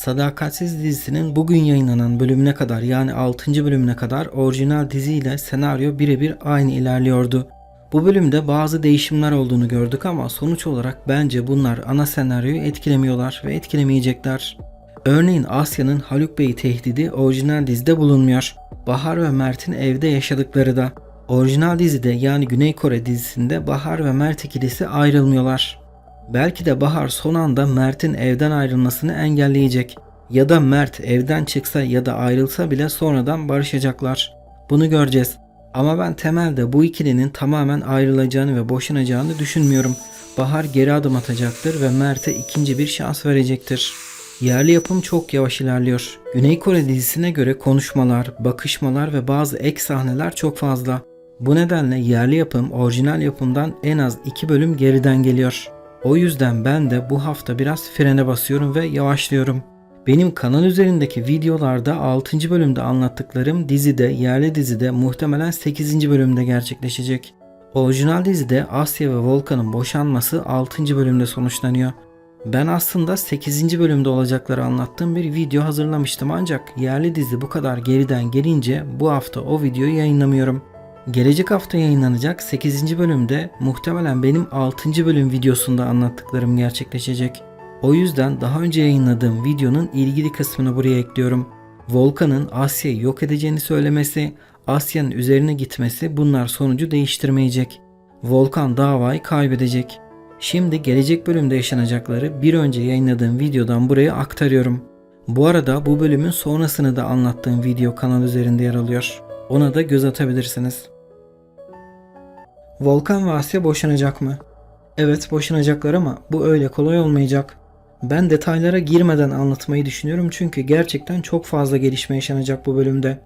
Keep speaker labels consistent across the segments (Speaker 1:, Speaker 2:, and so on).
Speaker 1: Sadakatsiz dizisinin bugün yayınlanan bölümüne kadar yani 6. bölümüne kadar orijinal diziyle senaryo birebir aynı ilerliyordu. Bu bölümde bazı değişimler olduğunu gördük ama sonuç olarak bence bunlar ana senaryoyu etkilemiyorlar ve etkilemeyecekler. Örneğin Asya'nın Haluk Bey'i tehdidi orijinal dizide bulunmuyor. Bahar ve Mert'in evde yaşadıkları da. Orijinal dizide yani Güney Kore dizisinde Bahar ve Mert ikilisi ayrılmıyorlar. Belki de Bahar son anda Mert'in evden ayrılmasını engelleyecek. Ya da Mert evden çıksa ya da ayrılsa bile sonradan barışacaklar. Bunu göreceğiz. Ama ben temelde bu ikilinin tamamen ayrılacağını ve boşanacağını düşünmüyorum. Bahar geri adım atacaktır ve Mert'e ikinci bir şans verecektir. Yerli yapım çok yavaş ilerliyor. Güney Kore dizisine göre konuşmalar, bakışmalar ve bazı ek sahneler çok fazla. Bu nedenle yerli yapım orijinal yapımdan en az 2 bölüm geriden geliyor. O yüzden ben de bu hafta biraz frene basıyorum ve yavaşlıyorum. Benim kanal üzerindeki videolarda 6. bölümde anlattıklarım dizide, yerli dizide muhtemelen 8. bölümde gerçekleşecek. Orijinal dizide Asya ve Volkan'ın boşanması 6. bölümde sonuçlanıyor. Ben aslında 8. bölümde olacakları anlattığım bir video hazırlamıştım ancak yerli dizi bu kadar geriden gelince bu hafta o videoyu yayınlamıyorum. Gelecek hafta yayınlanacak 8. bölümde muhtemelen benim 6. bölüm videosunda anlattıklarım gerçekleşecek. O yüzden daha önce yayınladığım videonun ilgili kısmını buraya ekliyorum. Volkan'ın Asya'yı yok edeceğini söylemesi, Asya'nın üzerine gitmesi bunlar sonucu değiştirmeyecek. Volkan davayı kaybedecek. Şimdi gelecek bölümde yaşanacakları bir önce yayınladığım videodan buraya aktarıyorum. Bu arada bu bölümün sonrasını da anlattığım video kanal üzerinde yer alıyor. Ona da göz atabilirsiniz. Volkan ve Asya boşanacak mı? Evet boşanacaklar ama bu öyle kolay olmayacak. Ben detaylara girmeden anlatmayı düşünüyorum çünkü gerçekten çok fazla gelişme yaşanacak bu bölümde.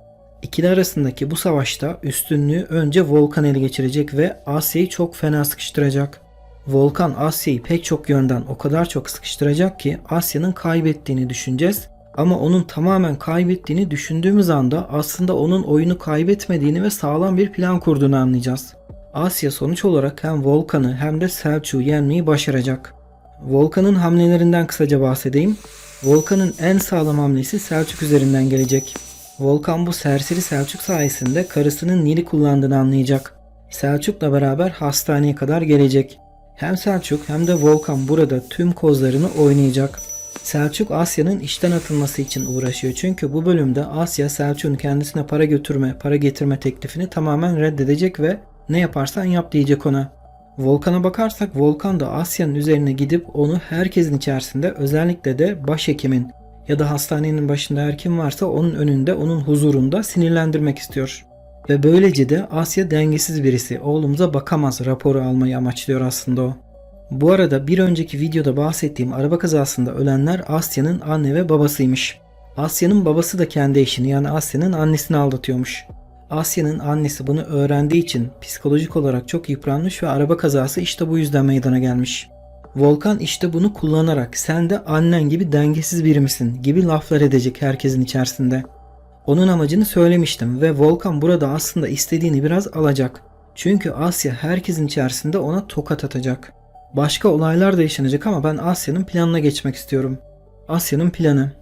Speaker 1: İkili arasındaki bu savaşta üstünlüğü önce Volkan ele geçirecek ve Asya'yı çok fena sıkıştıracak. Volkan Asya'yı pek çok yönden o kadar çok sıkıştıracak ki Asya'nın kaybettiğini düşüneceğiz ama onun tamamen kaybettiğini düşündüğümüz anda aslında onun oyunu kaybetmediğini ve sağlam bir plan kurduğunu anlayacağız. Asya sonuç olarak hem Volkan'ı hem de Selçuk'u yenmeyi başaracak. Volkan'ın hamlelerinden kısaca bahsedeyim. Volkan'ın en sağlam hamlesi Selçuk üzerinden gelecek. Volkan bu serseri Selçuk sayesinde karısının Nil'i kullandığını anlayacak. Selçuk'la beraber hastaneye kadar gelecek. Hem Selçuk hem de Volkan burada tüm kozlarını oynayacak. Selçuk Asya'nın işten atılması için uğraşıyor. Çünkü bu bölümde Asya Selçuk'un kendisine para götürme, para getirme teklifini tamamen reddedecek ve ne yaparsan yap diyecek ona. Volkan'a bakarsak Volkan da Asya'nın üzerine gidip onu herkesin içerisinde özellikle de başhekimin ya da hastanenin başında her kim varsa onun önünde onun huzurunda sinirlendirmek istiyor. Ve böylece de Asya dengesiz birisi oğlumuza bakamaz raporu almayı amaçlıyor aslında o. Bu arada bir önceki videoda bahsettiğim araba kazasında ölenler Asya'nın anne ve babasıymış. Asya'nın babası da kendi eşini yani Asya'nın annesini aldatıyormuş. Asya'nın annesi bunu öğrendiği için psikolojik olarak çok yıpranmış ve araba kazası işte bu yüzden meydana gelmiş. Volkan işte bunu kullanarak sen de annen gibi dengesiz biri misin gibi laflar edecek herkesin içerisinde. Onun amacını söylemiştim ve Volkan burada aslında istediğini biraz alacak. Çünkü Asya herkesin içerisinde ona tokat atacak. Başka olaylar da yaşanacak ama ben Asya'nın planına geçmek istiyorum. Asya'nın planı.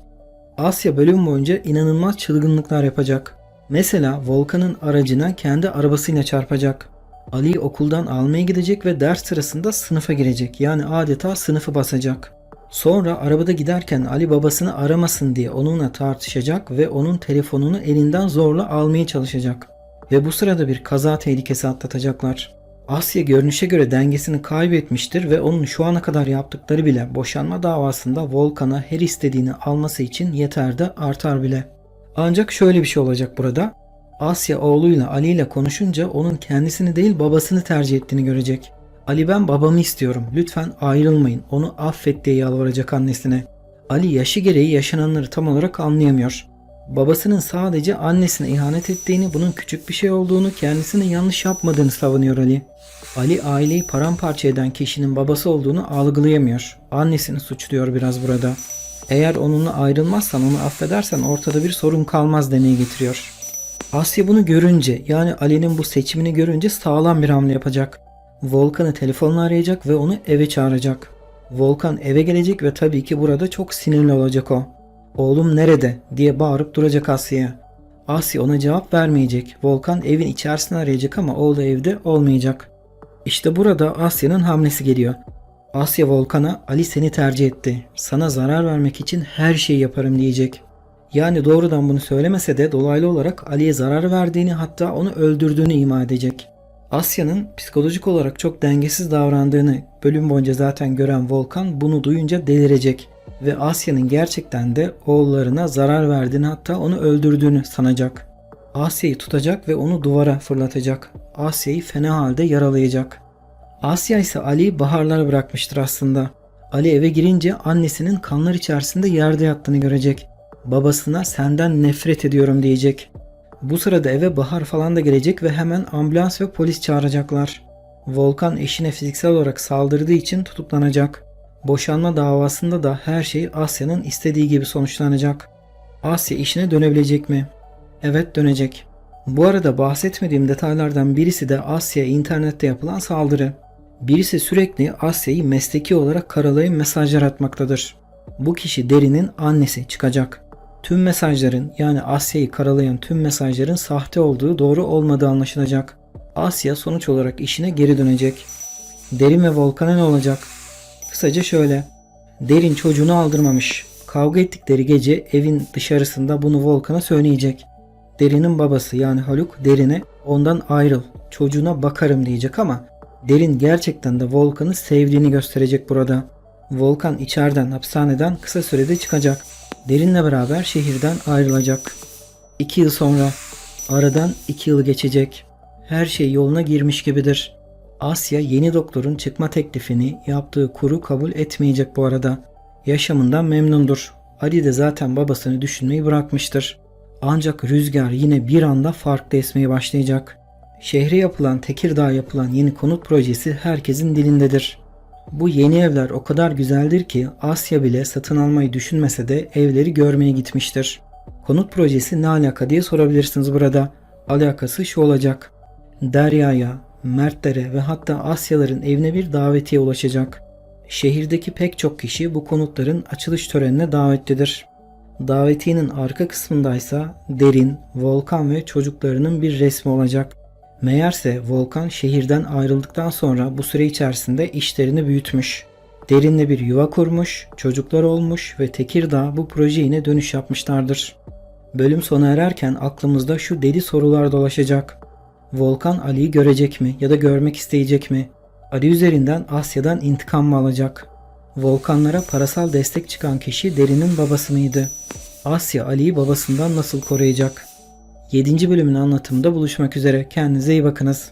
Speaker 1: Asya bölüm boyunca inanılmaz çılgınlıklar yapacak. Mesela Volkan'ın aracına kendi arabasıyla çarpacak. Ali'yi okuldan almaya gidecek ve ders sırasında sınıfa girecek. Yani adeta sınıfı basacak. Sonra arabada giderken Ali babasını aramasın diye onunla tartışacak ve onun telefonunu elinden zorla almaya çalışacak. Ve bu sırada bir kaza tehlikesi atlatacaklar. Asya görünüşe göre dengesini kaybetmiştir ve onun şu ana kadar yaptıkları bile boşanma davasında Volkan'a her istediğini alması için yeter de artar bile. Ancak şöyle bir şey olacak burada. Asya oğluyla Ali ile konuşunca onun kendisini değil babasını tercih ettiğini görecek. Ali ben babamı istiyorum. Lütfen ayrılmayın. Onu affet diye yalvaracak annesine. Ali yaşı gereği yaşananları tam olarak anlayamıyor. Babasının sadece annesine ihanet ettiğini, bunun küçük bir şey olduğunu, kendisinin yanlış yapmadığını savunuyor Ali. Ali aileyi paramparça eden kişinin babası olduğunu algılayamıyor. Annesini suçluyor biraz burada. Eğer onunla ayrılmazsan, onu affedersen ortada bir sorun kalmaz demeye getiriyor. Asya bunu görünce yani Ali'nin bu seçimini görünce sağlam bir hamle yapacak. Volkan'ı telefonla arayacak ve onu eve çağıracak. Volkan eve gelecek ve tabii ki burada çok sinirli olacak o. Oğlum nerede diye bağırıp duracak Asya'ya. Asya ona cevap vermeyecek. Volkan evin içerisini arayacak ama oğlu evde olmayacak. İşte burada Asya'nın hamlesi geliyor. Asya Volkan'a Ali seni tercih etti. Sana zarar vermek için her şeyi yaparım diyecek. Yani doğrudan bunu söylemese de dolaylı olarak Ali'ye zarar verdiğini hatta onu öldürdüğünü ima edecek. Asya'nın psikolojik olarak çok dengesiz davrandığını bölüm boyunca zaten gören Volkan bunu duyunca delirecek ve Asya'nın gerçekten de oğullarına zarar verdiğini hatta onu öldürdüğünü sanacak. Asya'yı tutacak ve onu duvara fırlatacak. Asya'yı fena halde yaralayacak. Asya ise Ali'yi baharlara bırakmıştır aslında. Ali eve girince annesinin kanlar içerisinde yerde yattığını görecek. Babasına senden nefret ediyorum diyecek. Bu sırada eve Bahar falan da gelecek ve hemen ambulans ve polis çağıracaklar. Volkan eşine fiziksel olarak saldırdığı için tutuklanacak. Boşanma davasında da her şey Asya'nın istediği gibi sonuçlanacak. Asya işine dönebilecek mi? Evet dönecek. Bu arada bahsetmediğim detaylardan birisi de Asya'ya internette yapılan saldırı. Birisi sürekli Asya'yı mesleki olarak karalayıp mesajlar atmaktadır. Bu kişi Derin'in annesi çıkacak. Tüm mesajların yani Asya'yı karalayan tüm mesajların sahte olduğu doğru olmadığı anlaşılacak. Asya sonuç olarak işine geri dönecek. Derin ve Volkan'a ne olacak? Kısaca şöyle. Derin çocuğunu aldırmamış. Kavga ettikleri gece evin dışarısında bunu Volkan'a söyleyecek. Derin'in babası yani Haluk Derin'e ondan ayrıl çocuğuna bakarım diyecek ama Derin gerçekten de Volkan'ı sevdiğini gösterecek burada. Volkan içeriden hapishaneden kısa sürede çıkacak. Derin'le beraber şehirden ayrılacak. İki yıl sonra aradan iki yıl geçecek. Her şey yoluna girmiş gibidir. Asya yeni doktorun çıkma teklifini yaptığı kuru kabul etmeyecek bu arada. Yaşamından memnundur. Ali de zaten babasını düşünmeyi bırakmıştır. Ancak rüzgar yine bir anda farklı esmeye başlayacak. Şehre yapılan Tekirdağ yapılan yeni konut projesi herkesin dilindedir. Bu yeni evler o kadar güzeldir ki Asya bile satın almayı düşünmese de evleri görmeye gitmiştir. Konut projesi ne alaka diye sorabilirsiniz burada. Alakası şu olacak. Derya'ya, Mertlere ve hatta Asyaların evine bir davetiye ulaşacak. Şehirdeki pek çok kişi bu konutların açılış törenine davetlidir. Davetiyenin arka kısmındaysa Derin, Volkan ve çocuklarının bir resmi olacak. Meğerse Volkan şehirden ayrıldıktan sonra bu süre içerisinde işlerini büyütmüş. Derinle bir yuva kurmuş, çocuklar olmuş ve Tekirdağ bu proje yine dönüş yapmışlardır. Bölüm sona ererken aklımızda şu deli sorular dolaşacak. Volkan Ali'yi görecek mi ya da görmek isteyecek mi? Ali üzerinden Asya'dan intikam mı alacak? Volkanlara parasal destek çıkan kişi Derin'in babası mıydı? Asya Ali'yi babasından nasıl koruyacak? 7. bölümün anlatımında buluşmak üzere. Kendinize iyi bakınız.